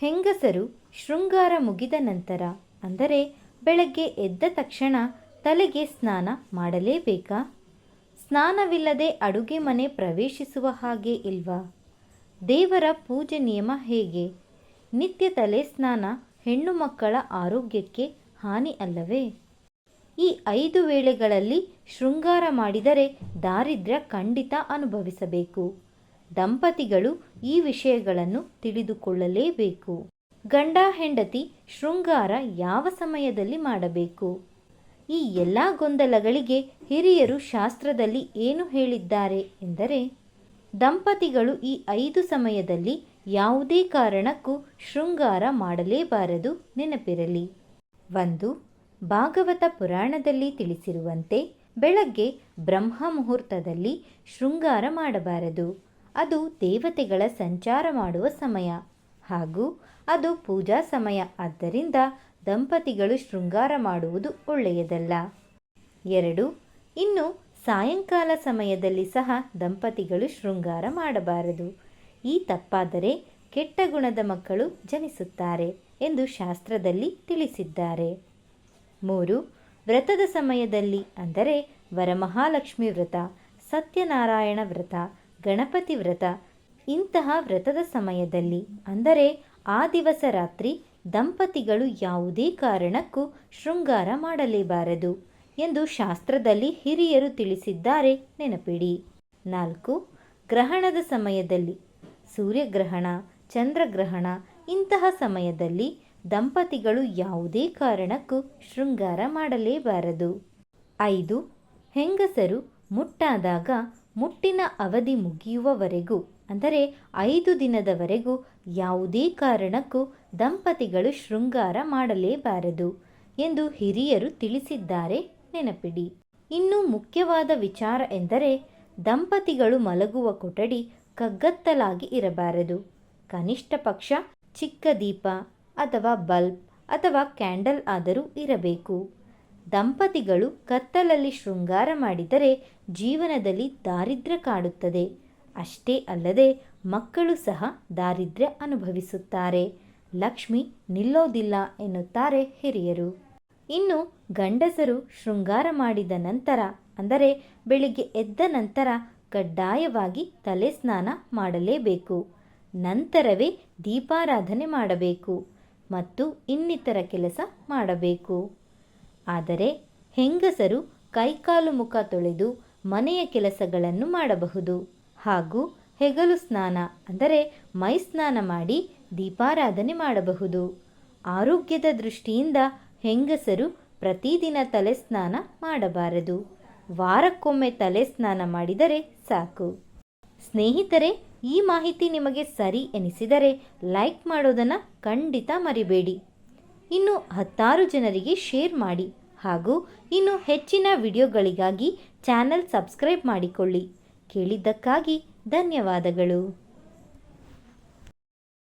ಹೆಂಗಸರು ಶೃಂಗಾರ ಮುಗಿದ ನಂತರ, ಅಂದರೆ ಬೆಳಗ್ಗೆ ಎದ್ದ ತಕ್ಷಣ ತಲೆಗೆ ಸ್ನಾನ ಮಾಡಲೇಬೇಕಾ? ಸ್ನಾನವಿಲ್ಲದೆ ಅಡುಗೆ ಮನೆ ಪ್ರವೇಶಿಸುವ ಹಾಗೆ ಇಲ್ವಾ? ದೇವರ ಪೂಜೆ ನಿಯಮ ಹೇಗೆ? ನಿತ್ಯ ತಲೆ ಸ್ನಾನ ಹೆಣ್ಣು ಮಕ್ಕಳ ಆರೋಗ್ಯಕ್ಕೆ ಹಾನಿ ಅಲ್ಲವೇ? ಈ ಐದು ವೇಳೆಗಳಲ್ಲಿ ಶೃಂಗಾರ ಮಾಡಿದರೆ ದಾರಿದ್ರ್ಯ ಖಂಡಿತ ಅನುಭವಿಸಬೇಕು. ದಂಪತಿಗಳು ಈ ವಿಷಯಗಳನ್ನು ತಿಳಿದುಕೊಳ್ಳಲೇಬೇಕು. ಗಂಡ ಹೆಂಡತಿ ಶೃಂಗಾರ ಯಾವ ಸಮಯದಲ್ಲಿ ಮಾಡಬೇಕು? ಈ ಎಲ್ಲ ಗೊಂದಲಗಳಿಗೆ ಹಿರಿಯರು ಶಾಸ್ತ್ರದಲ್ಲಿ ಏನು ಹೇಳಿದ್ದಾರೆ ಎಂದರೆ, ದಂಪತಿಗಳು ಈ ಐದು ಸಮಯದಲ್ಲಿ ಯಾವುದೇ ಕಾರಣಕ್ಕೂ ಶೃಂಗಾರ ಮಾಡಲೇಬಾರದು ನೆನಪಿರಲಿ. ಒಂದು, ಭಾಗವತ ಪುರಾಣದಲ್ಲಿ ತಿಳಿಸಿರುವಂತೆ, ಬೆಳಗ್ಗೆ ಬ್ರಹ್ಮ ಮುಹೂರ್ತದಲ್ಲಿ ಶೃಂಗಾರ ಮಾಡಬಾರದು. ಅದು ದೇವತೆಗಳ ಸಂಚಾರ ಮಾಡುವ ಸಮಯ ಹಾಗೂ ಅದು ಪೂಜಾ ಸಮಯ. ಆದ್ದರಿಂದ ದಂಪತಿಗಳು ಶೃಂಗಾರ ಮಾಡುವುದು ಒಳ್ಳೆಯದಲ್ಲ. ಎರಡು, ಇನ್ನು ಸಾಯಂಕಾಲ ಸಮಯದಲ್ಲಿ ಸಹ ದಂಪತಿಗಳು ಶೃಂಗಾರ ಮಾಡಬಾರದು. ಈ ತಪ್ಪಾದರೆ ಕೆಟ್ಟ ಗುಣದ ಮಕ್ಕಳು ಜನಿಸುತ್ತಾರೆ ಎಂದು ಶಾಸ್ತ್ರದಲ್ಲಿ ತಿಳಿಸಿದ್ದಾರೆ. ಮೂರು, ವ್ರತದ ಸಮಯದಲ್ಲಿ ಅಂದರೆ ವರಮಹಾಲಕ್ಷ್ಮಿ ವ್ರತ, ಸತ್ಯನಾರಾಯಣ ವ್ರತ ಗಣಪತಿ ವ್ರತ. ಇಂತಹ ವ್ರತದ ಸಮಯದಲ್ಲಿ ಅಂದರೆ ಆ ದಿವಸ ರಾತ್ರಿ ದಂಪತಿಗಳು ಯಾವುದೇ ಕಾರಣಕ್ಕೂ ಶೃಂಗಾರ ಮಾಡಲೇಬಾರದು ಎಂದು ಶಾಸ್ತ್ರದಲ್ಲಿ ಹಿರಿಯರು ತಿಳಿಸಿದ್ದಾರೆ ನೆನಪಿಡಿ. ನಾಲ್ಕು, ಗ್ರಹಣದ ಸಮಯದಲ್ಲಿ. ಸೂರ್ಯಗ್ರಹಣ, ಚಂದ್ರಗ್ರಹಣ ಇಂತಹ ಸಮಯದಲ್ಲಿ ದಂಪತಿಗಳು ಯಾವುದೇ ಕಾರಣಕ್ಕೂ ಶೃಂಗಾರ ಮಾಡಲೇಬಾರದು. ಐದು, ಹೆಂಗಸರು ಮುಟ್ಟಾದಾಗ ಮುಟ್ಟಿನ ಅವಧಿ ಮುಗಿಯುವವರೆಗೂ, ಅಂದರೆ ಐದು ದಿನದವರೆಗೂ ಯಾವುದೇ ಕಾರಣಕ್ಕೂ ದಂಪತಿಗಳು ಶೃಂಗಾರ ಮಾಡಲೇಬಾರದು ಎಂದು ಹಿರಿಯರು ತಿಳಿಸಿದ್ದಾರೆ ನೆನಪಿಡಿ. ಇನ್ನು ಮುಖ್ಯವಾದ ವಿಚಾರ ಎಂದರೆ, ದಂಪತಿಗಳು ಮಲಗುವ ಕೊಠಡಿ ಕಗ್ಗತ್ತಲಾಗಿ ಇರಬಾರದು. ಕನಿಷ್ಠ ಪಕ್ಷ ಚಿಕ್ಕ ದೀಪ ಅಥವಾ ಬಲ್ಬ್ ಅಥವಾ ಕ್ಯಾಂಡಲ್ ಆದರೂ ಇರಬೇಕು. ದಂಪತಿಗಳು ಕತ್ತಲಲ್ಲಿ ಶೃಂಗಾರ ಮಾಡಿದರೆ ಜೀವನದಲ್ಲಿ ದಾರಿದ್ರ್ಯ ಕಾಡುತ್ತದೆ. ಅಷ್ಟೇ ಅಲ್ಲದೆ ಮಕ್ಕಳು ಸಹ ದಾರಿದ್ರ್ಯ ಅನುಭವಿಸುತ್ತಾರೆ. ಲಕ್ಷ್ಮಿ ನಿಲ್ಲೋದಿಲ್ಲ ಎನ್ನುತ್ತಾರೆ ಹಿರಿಯರು. ಇನ್ನು ಗಂಡಸರು ಶೃಂಗಾರ ಮಾಡಿದ ನಂತರ, ಅಂದರೆ ಬೆಳಿಗ್ಗೆ ಎದ್ದ ನಂತರ ಕಡ್ಡಾಯವಾಗಿ ತಲೆ ಸ್ನಾನ ಮಾಡಲೇಬೇಕು. ನಂತರವೇ ದೀಪಾರಾಧನೆ ಮಾಡಬೇಕು ಮತ್ತು ಇನ್ನಿತರ ಕೆಲಸ ಮಾಡಬೇಕು. ಆದರೆ ಹೆಂಗಸರು ಕೈಕಾಲು ಮುಖ ತೊಳೆದು ಮನೆಯ ಕೆಲಸಗಳನ್ನು ಮಾಡಬಹುದು. ಹಾಗೂ ಹೆಗಲು ಸ್ನಾನ ಅಂದರೆ ಮೈ ಸ್ನಾನ ಮಾಡಿ ದೀಪಾರಾಧನೆ ಮಾಡಬಹುದು. ಆರೋಗ್ಯದ ದೃಷ್ಟಿಯಿಂದ ಹೆಂಗಸರು ಪ್ರತಿದಿನ ತಲೆ ಸ್ನಾನ ಮಾಡಬಾರದು. ವಾರಕ್ಕೊಮ್ಮೆ ತಲೆ ಸ್ನಾನ ಮಾಡಿದರೆ ಸಾಕು. ಸ್ನೇಹಿತರೆ, ಈ ಮಾಹಿತಿ ನಿಮಗೆ ಸರಿ ಎನಿಸಿದರೆ ಲೈಕ್ ಮಾಡೋದನ್ನು ಖಂಡಿತ ಮರಿಬೇಡಿ. ಇನ್ನು ಹತ್ತಾರು ಜನರಿಗೆ ಶೇರ್ ಮಾಡಿ ಹಾಗೂ ಇನ್ನು ಹೆಚ್ಚಿನ ವಿಡಿಯೋಗಳಿಗಾಗಿ ಚಾನಲ್ ಸಬ್ಸ್ಕ್ರೈಬ್ ಮಾಡಿಕೊಳ್ಳಿ. ಕೇಳಿದ್ದಕ್ಕಾಗಿ ಧನ್ಯವಾದಗಳು.